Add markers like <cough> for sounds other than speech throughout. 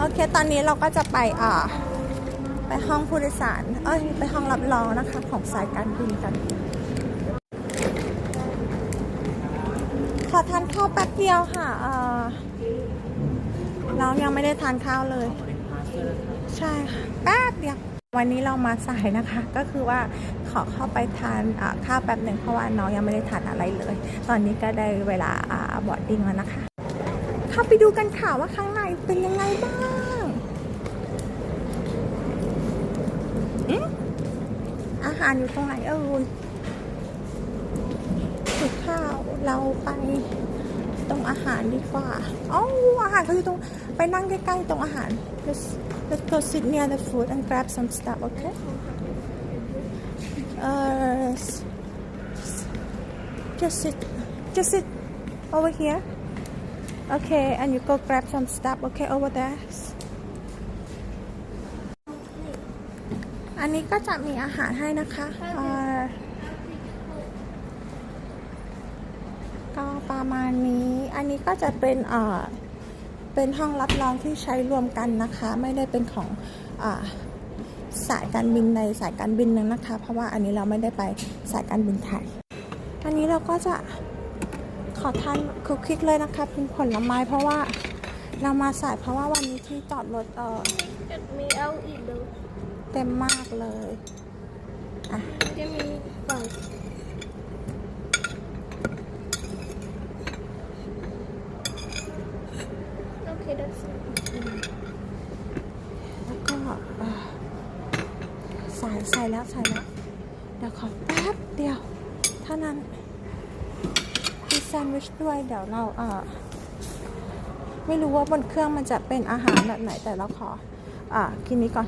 โอเค ตอนนี้เราก็จะไปอ่าไปห้องผู้โดยสาร เอ้ย ไปห้องรับรองนะคะ ของสายการบินกัน ขอทานข้าวแป๊บเดียวค่ะเอ่อเรายังไม่ได้ทานข้าวเลย ใช่ค่ะ แป๊บเดียว วันนี้เรามาสายนะคะ ก็คือว่าขอเข้าไปทานอ่าข้าวแป๊บหนึ่งเพราะว่าน้องยังไม่ได้ทานอะไรเลย ตอนนี้ก็ได้เวลาบอร์ดดิ้งแล้วนะคะ เข้าไปดูกันค่ะว่าข้างใน เป็นยังไงบ้างอืมอาหารอยู่ตรงไหนเอ่ยถูกข้าวเราไปตรงอาหารดีกว่าอ๋ออาหารเขาอยู่ตรง ไปนั่งใกล้ๆตรงอาหาร let's let's go sit near the food and grab some stuff okay เอ่อ just sit just sit over here Okay, and you go grab some stuff, okay, over there. อันนี้ก็จะมีอาหารให้นะคะก็ประมาณนี้ อันนี้ก็จะเป็นเอ่อ เป็นห้องรับรองที่ใช้รวมกันนะคะ ไม่ได้เป็นของอาสายการบินในสายการบินนึงนะคะ เพราะว่าอันนี้เราไม่ได้ไปสายการบินไทย อันนี้เราก็จะ ขอทานคุกคิกเลยนะคะเป็นผลไม้เพราะว่าเรามาสายเพราะว่าวันนี้ที่จอดรถเออมีเอาอีกดูเต็มมากเลยอะจะมีฝั่งโอเค that's it แล้วก็เอ่อสายใส่แล้วใส่แล้วเดี๋ยวขอแป๊บเดียว เท่านั้นมี แซนด์วิชด้วย เดี๋ยวเราเออไม่รู้ว่าบนเครื่องมันจะเป็นอาหารแบบไหนแต่เราขออ่ากินนี้ก่อน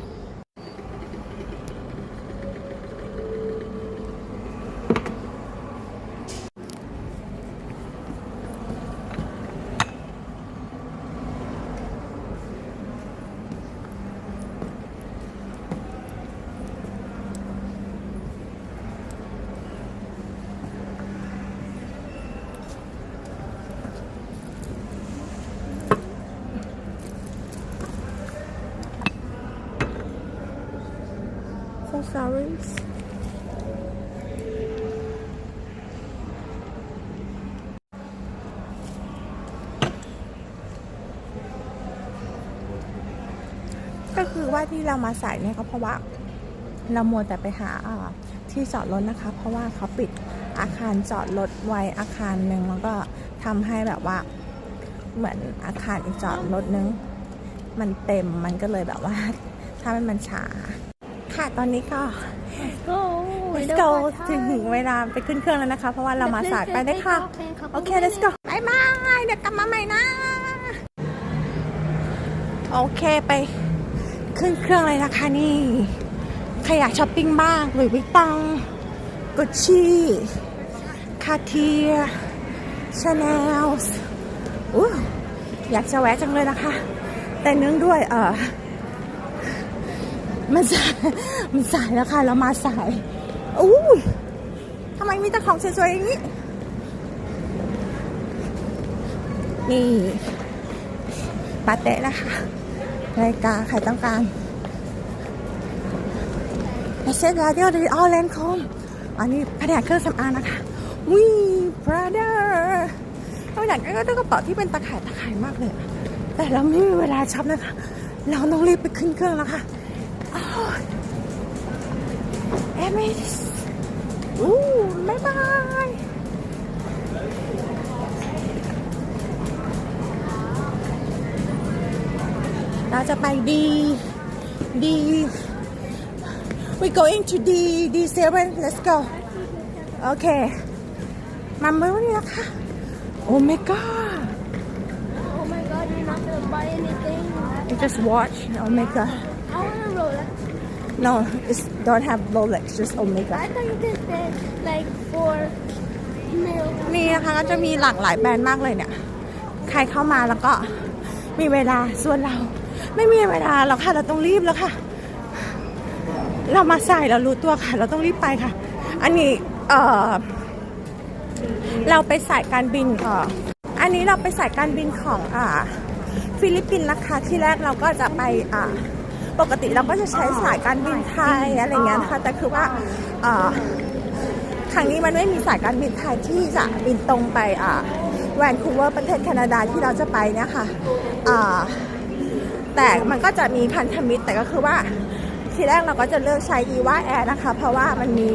so sorry ก็คือว่าที่เรามาสายเนี่ยก็เพราะว่าเรามัวแต่ไปหาอ่าที่จอดรถนะคะ เพราะว่าเขาปิดอาคารจอดรถไว้อาคารหนึ่งแล้วก็ทำให้แบบว่าเหมือนอาคารอีกจอดรถนึง มันเต็มมันก็เลยแบบว่า ถ้ามันมันช้า ค่ะตอนนี้ก็ go let's go ถึงเวลาไปขึ้นเครื่องแล้วนะคะ เพราะว่าเรามาสายไปได้ค่ะ โอเค let's go บายบายเดี๋ยวกลับมาใหม่นะ โอเคไปขึ้นเครื่องเลยนะคะนี่ใครอยากช้อปปิ้งบ้างหลุยส์วิตตองกุชชี่คาเทียชาแนลอู้อยากจะแวะจังเลยนะคะ แต่เนื่องด้วยเออ มันสาย มันสายแล้วค่ะ เรามาสายอู้ยทำไมมีแต่ของสวยๆอย่างนี้ นี่ปาเต้นะคะรายการใครต้องการเอเซนราเดียลดีออแลนคอมอันนี้แผนกเครื่องสำอางนะคะวีบราเดอร์เราอยากได้กระเป๋าที่เป็นตะข่ายตะข่ายมากเลย แต่เราไม่มีเวลาช็อปนะคะ เราต้องรีบไปขึ้นเครื่องแล้วค่ะ เอมิสอู้บ๊ายบายเราจะไปดีดี we going to D D7 let's go โอเคมาเมื่อนี้นะคะ oh my god oh my god you're not gonna buy anything you just watch oh my god I wanna roll it no it's don't have Rolex just oh my I god thought you did that like for milk นี่นะคะก็จะมีหลากหลายแบรนด์มากเลยเนี่ย ใครเข้ามาแล้วก็มีเวลาส่วนเรา ไม่มีเวลาหรอกค่ะเราต้องรีบแล้วค่ะ เรามาใส่เรารู้ตัวค่ะ เราต้องรีบไปค่ะ อันนี้เออเราไปสายการบินเอออันนี้เราไปสายการบินของอ่า ฟิลิปปินส์นะคะที่แรกเราก็จะไปอ่า ปกติเราก็จะใช้สายการบินไทยอะไรเงี้ยนะคะแต่คือว่าครั้งนี้มันไม่มีสายการบินไทยที่จะบินตรงไปแวนคูเวอร์ประเทศแคนาดาที่เราจะไปเนี่ยค่ะแต่มันก็จะมีพันธมิตรแต่ก็คือว่าทีแรกเราก็จะเลือกใช้อีว่าแอร์นะคะ เพราะว่ามันมี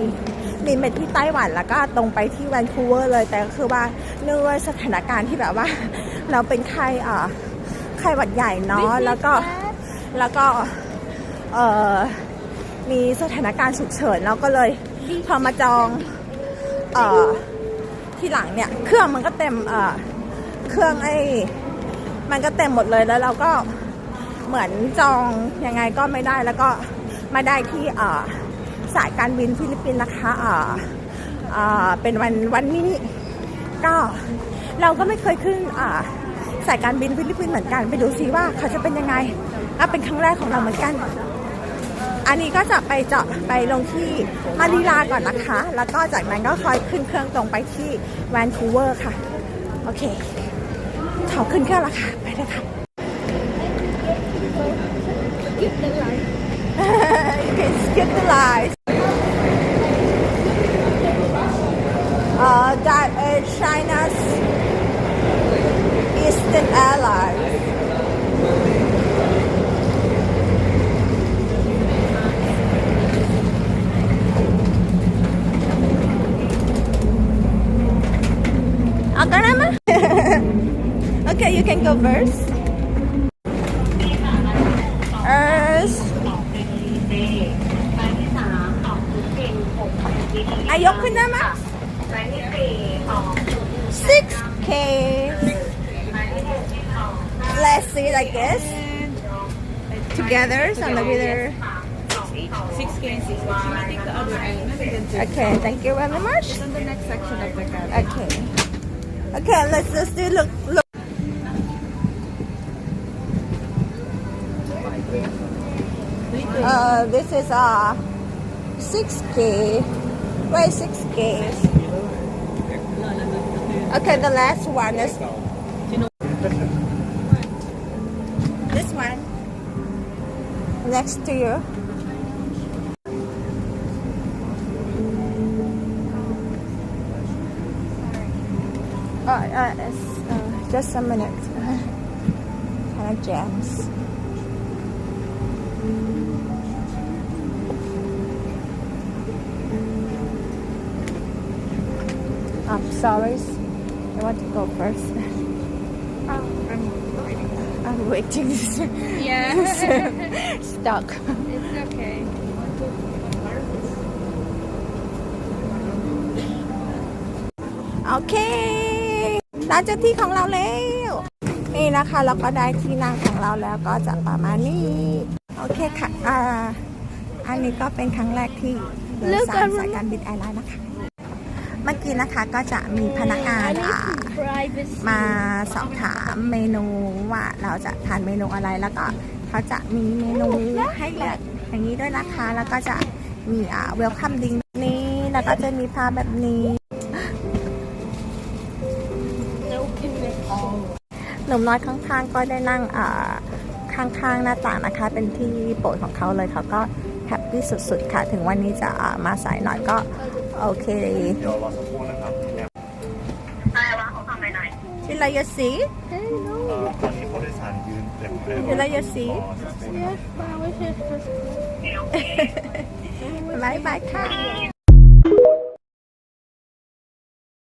บินไปที่ไต้หวันแล้วก็ตรงไปที่แวนคูเวอร์เลยแต่ก็คือว่าเนื่องด้วยสถานการณ์ที่แบบว่า เราเป็นไข้ไข้หวัดใหญ่เนาะแล้วก็แล้วก็ มีสถานการณ์ฉุกเฉินเราก็เลยพอมาจองเอ่อที่หลังเนี่ย เครื่องมันก็เต็มเอ่อเครื่องไอ้มันก็เต็มหมดเลยแล้วเราก็เหมือนจองยังไงก็ไม่ได้แล้วก็มาได้ที่เอ่อสายการบินฟิลิปปินส์นะคะเอ่อเอ่อเป็นวันวันนี้ก็เราก็ไม่เคยขึ้นอ่าสายการบินฟิลิปปินส์เหมือนกัน ไปดูซิว่าเขาจะเป็นยังไงอะเป็นครั้งแรกของเราเหมือนกัน อันนี้ก็จะไปเจาะไปลงที่มานิลาก่อนนะคะ แล้วก็จากนั้นก็คอยขึ้นเครื่องตรงไปที่แวนคูเวอร์ค่ะ โอเคเขาขึ้นเครื่องล้วค่ะ ไปเลยค่ะ Skip the line. you can skip the line uh, that is China's Eastern Airlines. okay, you can go first. First. อายกขึ้นได้ไหม 6K Let's see it I guess Together so together Six games, six. Should we take the other end? Maybe then two. Okay thank you very much It's on the next section of the cabin. Okay Okay let's just do look look This is uh 6K. Wait, 6K. Okay, the last one is this one next to you. Uh, uh, uh, just a minute. <laughs> kind of jams. Sorry. I want to go first. I'm waiting. Yeah. Stuck. it's okay. โอเคได้เจ้าที่ของเราแล้ว นี่นะคะเราก็ได้ที่นั่งของเราแล้วก็จะประมาณนี้ โอเคค่ะ อ่า อันนี้ก็เป็นครั้งแรกที่โดยสารสายการบินแอร์ไลน์นะคะเมื่อกี้นะคะก็จะมีพนักงานมาสอบถามเมนูว่าเราจะทานเมนูอะไรแล้วก็เขาจะมีเมนูให้เลือกอย่างนี้ด้วยนะคะ แล้วก็จะมีอ่าเวลคัมดิงนี้แล้วก็จะมีภาพแบบนี้หนุ่มน้อยข้างๆก็ได้นั่งอ่าข้างๆหน้าต่างนะคะ เป็นที่โปรดของเขาเลยเขาก็แฮปปี้สุดๆค่ะ ถึงวันนี้จะมาสายหน่อยก็ โอเค เดี๋ยวรอสักครู่นะครับแนววิลายสี Hello. เอ่อตอนนี้ผู้โดยสารยืนเต็มเลยวิลายสีรอสักครู่นะ Yes, but I wish it was บายบายค่ะ